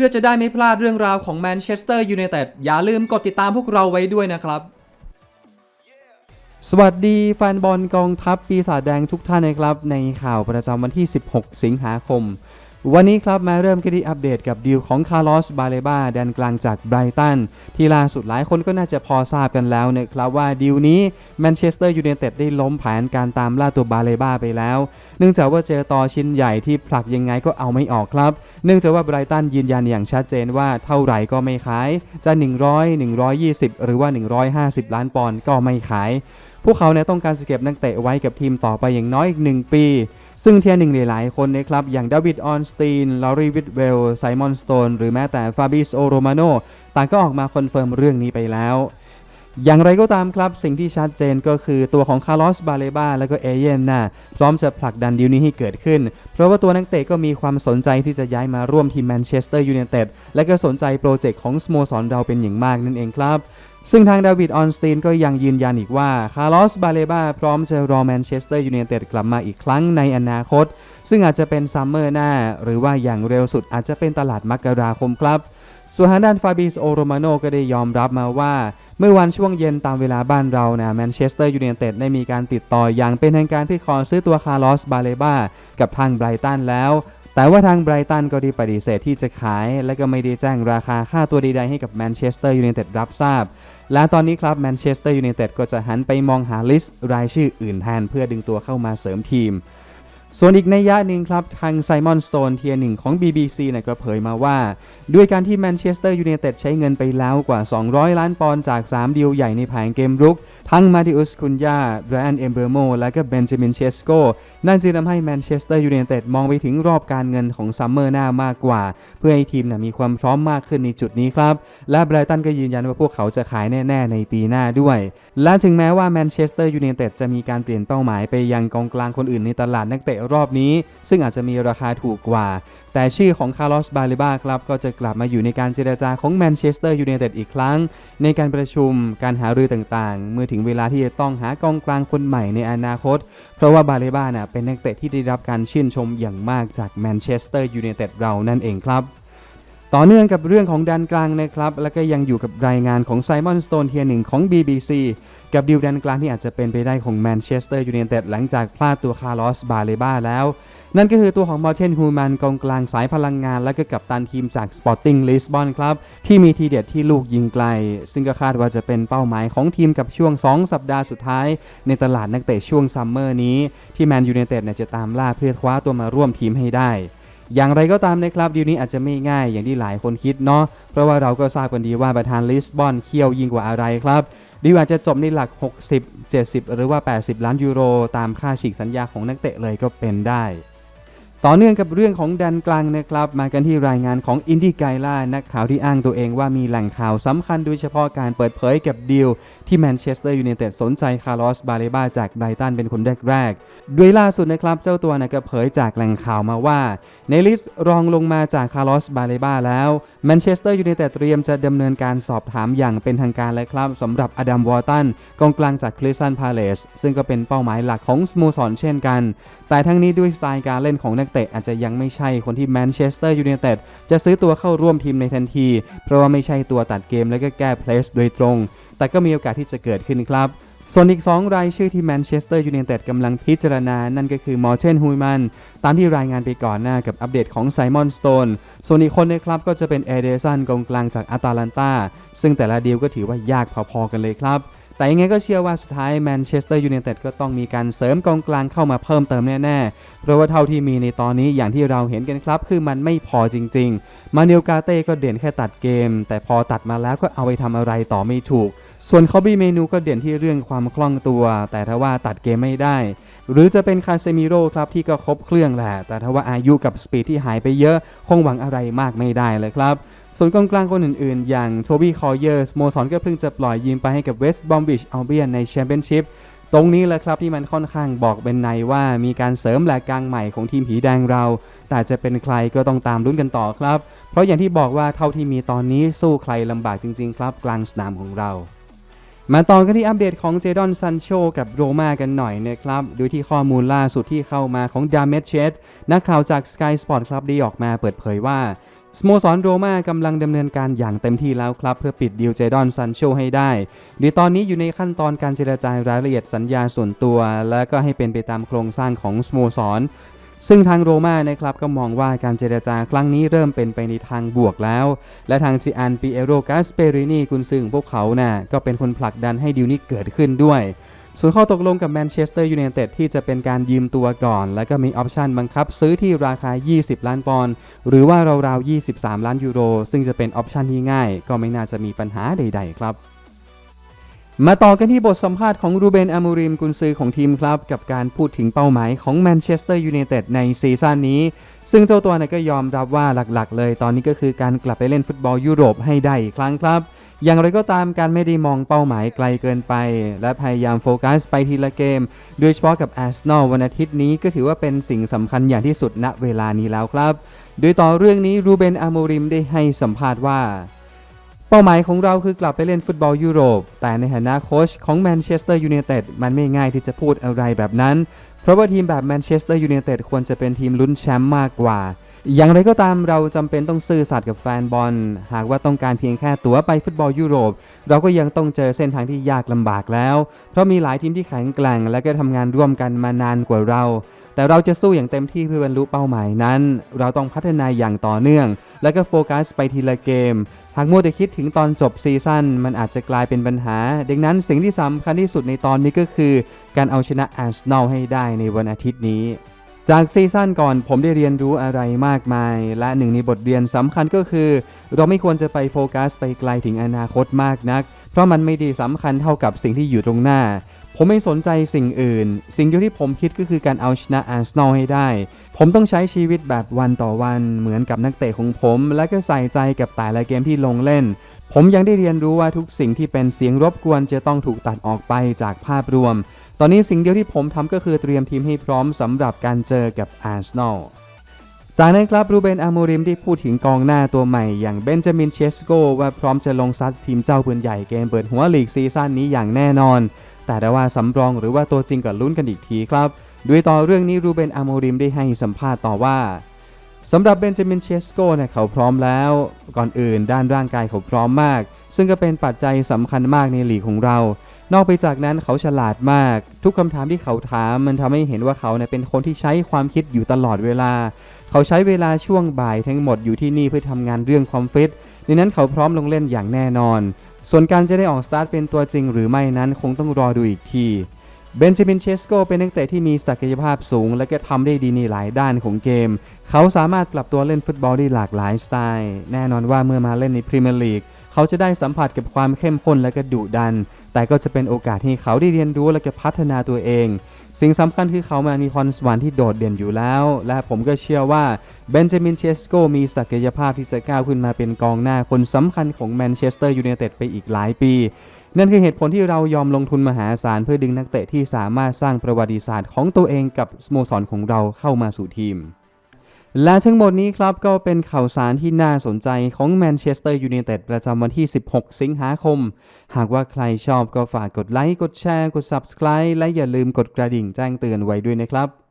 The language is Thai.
พื่อจะได้ไม่พลาดเรื่องราวของแมนเชสเตอร์ยูไนเต็ดอย่าลืมกดติดตามพวกเราไว้ด้วยนะครับ สวัสดีแฟนบอลกองทัพปีศาจแดงทุกท่านนะครับ ในข่าวประจำวันที่ 16 สิงหาคม วันนี้ครับมาเริ่มกันที่อัปเดตกับดีลของคาร์ลอส บาเลบาแดนกลางจากไบรตัน ที่ล่าสุดหลายคนก็น่าจะพอทราบกันแล้วนะครับว่าดีลนี้แมนเชสเตอร์ยูไนเต็ดได้ล้มแผนการตามล่าตัวบาเลบาไปแล้ว เนื่องจากว่าเจอต่อชิ้นใหญ่ที่ผลักยังไงก็เอาไม่ออกครับ เนื่องจากว่าไบรตันยืนยันอย่างชัดเจนว่าเท่าไหร่ก็ไม่ขาย จะ 100 120 หรือว่า 150 ล้านปอนด์ก็ไม่ขาย พวกเขาเนี่ยต้องการเก็บนักเตะไว้กับทีมต่อไปอย่างน้อยอีก1ปี ซึ่งเทียร์หนึ่งหลายคนนะครับ อย่างดาวิดออนสตีน ลอรีวิดเวล ไซมอนสโตน หรือแม้แต่ฟาบิสโอโรมาโนต่างก็ออกมาคอนเฟิร์มเรื่องนี้ไปแล้ว อย่างไรก็ตามครับ สิ่งที่ชัดเจนก็คือตัวของคาร์ลอส บาเลบาและก็เอเยนน่ะพร้อมจะผลักดันดีลนี้ให้เกิดขึ้น เพราะว่าตัวนักเตะก็มีความสนใจที่จะย้ายมาร่วมทีมแมนเชสเตอร์ยูไนเต็ดและก็สนใจโปรเจกต์ของสโมสรเราเป็นอย่างมากนั่นเองครับ ซึ่งทางดาวิดออนสตีนก็ยังยืนยันอีกว่าคาร์ลอสบาเลบาพร้อมจะรอแมนเชสเตอร์ยูไนเต็ดกลับมาอีกครั้งในอนาคต ซึ่งอาจจะเป็นซัมเมอร์หน้า หรือว่าอย่างเร็วสุดอาจจะเป็นตลาดมกราคมครับส่วนทางด้านฟาบิสโอโรมาโนก็ได้ยอมรับมาว่า เมื่อวันช่วงเย็นตามเวลาบ้านเรานะแมนเชสเตอร์ยูไนเต็ดได้มีการติดต่ออย่างเป็นทางการที่ขอซื้อตัวคาร์ลอสบาเลบากับทางไบรตันแล้ว แต่ว่าทางไบรตันก็ได้ปฏิเสธที่จะขาย และก็ไม่ได้แจ้งราคาค่าตัวใดๆให้กับแมนเชสเตอร์ยูไนเต็ดรับทราบ และตอนนี้ครับแมนเชสเตอร์ยูไนเต็ดก็จะหันไปมองหาลิสต์รายชื่ออื่นแทนเพื่อดึงตัวเข้ามาเสริมทีม ส่วนอีกในยะหนึ่งครับ ทางไซมอนสโตนเทียร์หนึ่งของ BBC เนี่ยก็เผยมาว่า ด้วยการที่แมนเชสเตอร์ยูไนเต็ดใช้เงินไปแล้วกว่า 200 ล้านปอนด์จาก 3 ดีลใหญ่ในแผงเกมรุก ทั้งมาติอุสคุนยาแบรนเอมเบอร์โมและก็เบนจามินเชสโกนั่นจึงทำให้แมนเชสเตอร์ยูไนเต็ดมองไปถึงรอบการเงินของซัมเมอร์หน้ามากกว่า เพื่อให้ทีมนะมีความพร้อมมากขึ้นในจุดนี้ครับ และไบรตันก็ยืนยันว่าพวกเขาจะขายแน่ ๆ ในปีหน้าด้วย และถึงแม้ว่าแมนเชสเตอร์ยูไนเต็ดจะมีการเปลี่ยนเป้าหมายไปยังกองกลางคนอื่นในตลาดนักเตะรอบนี้ ซึ่งอาจจะมีราคาถูกกว่า แต่ชื่อของคาร์ลอสบาเลบาครับก็จะกลับมาอยู่ในการเจรจาของแมนเชสเตอร์ยูไนเต็ดอีกครั้ง ในการประชุมการหารือต่างๆ เมื่อถึงเวลาที่จะต้องหากองกลางคนใหม่ในอนาคต เพราะว่าบาเลบาน่ะเป็นนักเตะที่ได้รับการชื่นชมอย่างมากจากแมนเชสเตอร์ยูไนเต็ดเรานั่นเองครับ ต่อเนื่องกับเรื่องของแดนกลางนะครับ แล้วก็ยังอยู่กับรายงานของไซมอนสโตนเทียหนึ่งของ BBC กับดิวแดนกลางที่อาจจะเป็นไปได้ของแมนเชสเตอร์ยูไนเต็ดหลังจากพลาดตัวคาร์ลอสบาเลบาแล้ว นั่นก็คือตัวของมอร์เทนฮูแมนกองกลางสายพลังงาน และก็กับตันทีมจาก Sporting Lisbon ครับ ที่มีทีเด็ดที่ลูกยิงไกล ซึ่งก็คาดว่าจะเป็นเป้าหมายของทีมกับช่วง 2 สัปดาห์สุดท้าย ในตลาดนักเตะช่วงซัมเมอร์นี้ที่แมนยูไนเต็ดเนี่ยจะตามล่าเพื่อคว้าตัวมาร่วมทีมให้ได้ อย่างไรก็ตามนะครับดีลนี้อาจจะไม่ง่ายอย่างที่หลายคนคิดเนาะเพราะว่าเราก็ทราบกันดีว่าประธานลิสบอนเคี่ยวยิ่งกว่าอะไรครับดีลอาจจะจบในหลัก 60 70 หรือว่า 80 ล้านยูโร ตามค่าฉีกสัญญาของนักเตะเลยก็เป็นได้ ต่อเนื่องกับเรื่องของแดนกลางนะครับ มากันที่รายงานของอินดี้ไกล่านักข่าวที่อ้างตัวเองว่ามีแหล่งข่าวสำคัญโดยเฉพาะการเปิดเผยกับดีลที่แมนเชสเตอร์ยูไนเต็ดสนใจคาร์ลอสบาเลบาจากไบรตันเป็นคนแรกๆโดยล่าสุดนะครับ เจ้าตัวนะก็เผยจากแหล่งข่าวมาว่า ในลิสต์รองลงมาจากคาร์ลอสบาเลบาแล้วแมนเชสเตอร์ยูไนเต็ดเตรียมจะดำเนินการสอบถามอย่างเป็นทางการเลยครับสำหรับอดัมวอร์ตันกองกลางจากคริสตันพาเลสซึ่งก็เป็นเป้าหมายหลักของสโมสรเช่นกัน แต่ทั้งนี้ด้วยสไตล์การเล่นของนักเตะอาจจะยังไม่ใช่คนที่แมนเชสเตอร์ยูไนเต็ดจะซื้อตัวเข้าร่วมทีมในทันที เพราะว่าไม่ใช่ตัวตัดเกมและก็แก้เพลสโดยตรง แต่ก็มีโอกาสที่จะเกิดขึ้นครับส่วนอีก 2 รายชื่อที่แมนเชสเตอร์ยูไนเต็ดกำลังพิจารณา นั่นก็คือมอร์เชนฮุยมัน ตามที่รายงานไปก่อนหน้ากับอัปเดตของไซมอนสโตน ส่วนอีกคนในครับก็จะเป็นเอเดซันกองกลางจากอาตาลันตาซึ่งแต่ละดีลก็ถือว่ายากพอๆกันเลยครับ แต่ยังไงก็เชื่อว่าสุดท้ายแมนเชสเตอร์ยูไนเต็ดก็ต้องมีการเสริมกองกลางเข้ามาเพิ่มเติมแน่ๆ เพราะว่าเท่าที่มีในตอนนี้อย่างที่เราเห็นกันครับ คือมันไม่พอจริง ๆ มาเนลกาเต้ก็เด่นแค่ตัดเกม แต่พอตัดมาแล้วก็เอาไปทำอะไรต่อไม่ถูก ส่วนคอบี้เมนูก็เด่นที่เรื่องความคล่องตัว แต่ถ้าว่าตัดเกมไม่ได้ หรือจะเป็นคาเซมิโร่ครับที่ก็ครบเครื่องแหละ แต่ถ้าว่าอายุกับสปีดที่หายไปเยอะ คงหวังอะไรมากไม่ได้เลยครับ ส่วนกองกลางคนอื่นๆ อย่างโทบี้คอเยอร์สโมสรก็เพิ่งจะปล่อยยืมไปให้กับเวสต์บอมบิชอัลเบียนในแชมเปี้ยนชิพตรงนี้แหละครับที่มันค่อนข้างบอกเป็นในว่ามีการเสริมแหลกกลางใหม่ของทีมผีแดงเรา แต่จะเป็นใครก็ต้องตามลุ้นกันต่อครับ เพราะอย่างที่บอกว่าเท่าที่มีตอนนี้สู้ใครลำบากจริง ๆ ครับ กลางสนามของเรา มาต่อกันที่อัปเดตของเจดอนซันโชกับโรมากันหน่อยนะครับดยที่ข้อมูลล่าสุดที่เข้ามาของดามเมชเชตนักข่าวจาก Sky Sport ครับได้ออกมาเปิดเผยว่า สโมสรโรม่ากำลังดำเนินการอย่างเต็มที่แล้วครับ เพื่อปิดดีลเจดอนซันโชให้ได้โดยตอนนี้อยู่ในขั้นตอนการเจรจารายละเอียดสัญญาส่วนตัว และก็ให้เป็นไปตามโครงสร้างของสโมสรซึ่งทางโรม่านะครับก็มองว่าการเจรจาครั้งนี้เริ่มเป็นไปในทางบวกแล้ว และทางจิอันปีเอโรกาสเปรินีกุนซึ่งพวกเขาน่ะก็เป็นคนผลักดันให้ดีลนี้เกิดขึ้นด้วย ส่วนข้อตกลงกับแมนเชสเตอร์ยูไนเต็ดที่จะเป็นการยืมตัวก่อน แล้วก็มีออปชันบังคับซื้อที่ราคา 20 ล้านปอนด์หรือว่าราวๆ 23 ล้านยูโร ซึ่งจะเป็นออปชันที่ง่าย ก็ไม่น่าจะมีปัญหาใด ๆ ครับ มาต่อกันที่บทสัมภาษณ์ของรูเบนอามูริมกุนซือของทีมครับ กับการพูดถึงเป้าหมายของแมนเชสเตอร์ยูไนเต็ดในซีซั่นนี้ ซึ่งเจ้าตัวเนี่ยก็ยอมรับว่าหลักๆ เลย ตอนนี้ก็คือการกลับไปเล่นฟุตบอลยุโรปให้ได้อีกครั้งครับ อย่างไรก็ตามการไม่ได้มองเป้าหมายไกลเกินไป และพยายามโฟกัสไปทีละเกม โดยเฉพาะกับอาร์เซนอลวันอาทิตย์นี้ก็ถือว่าเป็นสิ่งสำคัญอย่างที่สุดณเวลานี้แล้วครับ โดยต่อเรื่องนี้รูเบนอาโมริมได้ให้สัมภาษณ์ว่าเป้าหมายของเราคือกลับไปเล่นฟุตบอลยุโรป แต่ในฐานะโค้ชของแมนเชสเตอร์ยูไนเต็ดมันไม่ง่ายที่จะพูดอะไรแบบนั้น เพราะว่าทีมแบบแมนเชสเตอร์ยูไนเต็ดควรจะเป็นทีมลุ้นแชมป์มากกว่า อย่างไรก็ตามเราจำเป็นต้องซื่อสัตย์กับแฟนบอล หากว่าต้องการเพียงแค่ตั๋วไปฟุตบอลยุโรป เราก็ยังต้องเจอเส้นทางที่ยากลำบากแล้ว เพราะมีหลายทีมที่แข็งแกร่ง และก็ทำงานร่วมกันมานานกว่าเรา แต่เราจะสู้อย่างเต็มที่เพื่อบรรลุเป้าหมายนั้น เราต้องพัฒนาอย่างต่อเนื่อง และก็โฟกัสไปทีละเกม หากมัวแต่คิดถึงตอนจบซีซั่นมันอาจจะกลายเป็นปัญหา ดังนั้นสิ่งที่สำคัญที่สุดในตอนนี้ก็คือ การเอาชนะอาร์เซนอลให้ได้ในวันอาทิตย์นี้ จากซีซั่นก่อนผมได้เรียนรู้อะไรมากมาย และหนึ่งในบทเรียนสำคัญก็คือ เราไม่ควรจะไปโฟกัสไปไกลถึงอนาคตมากนัก เพราะมันไม่ดีสำคัญเท่ากับสิ่งที่อยู่ตรงหน้า ผมไม่สนใจสิ่งอื่น สิ่งเดียวที่ผมคิดก็คือการเอาชนะอาร์เซนอลให้ได้ ผมต้องใช้ชีวิตแบบวันต่อวันเหมือนกับนักเตะของผม และก็ใส่ใจกับแต่ละเกมที่ลงเล่น ผมยังได้เรียนรู้ว่าทุกสิ่งที่เป็นเสียงรบกวนจะต้องถูกตัดออกไปจากภาพรวม ตอนนี้สิ่งเดียวที่ผมทำก็คือเตรียมทีมให้พร้อมสำหรับการเจอกับอาร์เซนอลจากนั้นครับรูเบนอาโมริมได้พูดถึงกองหน้าตัวใหม่ อย่างเบนจามินเชสโกว่าพร้อมจะลงซัดทีมเจ้าปืนใหญ่เกมเปิดหัวลีกซีซั่นนี้อย่างแน่นอน แต่ได้ว่าสำรองหรือว่าตัวจริงก็ลุ้นกันอีกทีครับด้วยต่อเรื่องนี้รูเบนอาโมริมได้ให้สัมภาษณ์ต่อว่าสำหรับเบนจามินเชสโกเนี่ยเขาพร้อมแล้ว ก่อนอื่นด้านร่างกายเขาพร้อมมาก ซึ่งก็เป็นปัจจัยสำคัญมากในหลีกของเรา นอกไปจากนั้นเขาฉลาดมาก ทุกคำถามที่เขาถามมันทำให้เห็นว่าเขาเนี่ยเป็นคนที่ใช้ความคิดอยู่ตลอดเวลา เขาใช้เวลาช่วงบ่ายทั้งหมดอยู่ที่นี่เพื่อทำงานเรื่องความฟิตดังนั้นเขาพร้อมลงเล่นอย่างแน่นอน ส่วนการจะได้ออกสตาร์ทเป็นตัวจริงหรือไม่นั้นคงต้องรอดูอีกทีเบนจามินเชสโกเป็นนักเตะที่มีศักยภาพสูง และก็ทำได้ดีในหลายด้านของเกม เขาสามารถปรับตัวเล่นฟุตบอลได้หลากหลายสไตล์ แน่นอนว่าเมื่อมาเล่นในพรีเมียร์ลีกเขาจะได้สัมผัสกับความเข้มข้นและก็ดุดัน แต่ก็จะเป็นโอกาสให้เขาได้เรียนรู้และก็พัฒนาตัวเอง สิ่งสำคัญคือเขามามีพรสวรรค์ที่โดดเด่นอยู่แล้ว และผมก็เชื่อว่าเบนจามินเชสโกมีศักยภาพที่จะก้าวขึ้นมาเป็นกองหน้าคนสำคัญของแมนเชสเตอร์ยูไนเต็ดไปอีกหลายปี นั่นคือเหตุผลที่เรายอมลงทุนมหาศาลเพื่อดึงนักเตะที่สามารถสร้างประวัติศาสตร์ของตัวเองกับสโมสรของเราเข้ามาสู่ทีม และทั้งหมดนี้ครับก็เป็นข่าวสารที่น่าสนใจของแมนเชสเตอร์ยูไนเต็ดประจำวันที่ 16 สิงหาคม หากว่าใครชอบก็ฝากกดไลค์ กดแชร์ กด Subscribe และอย่าลืมกดกระดิ่งแจ้งเตือนไว้ด้วยนะครับ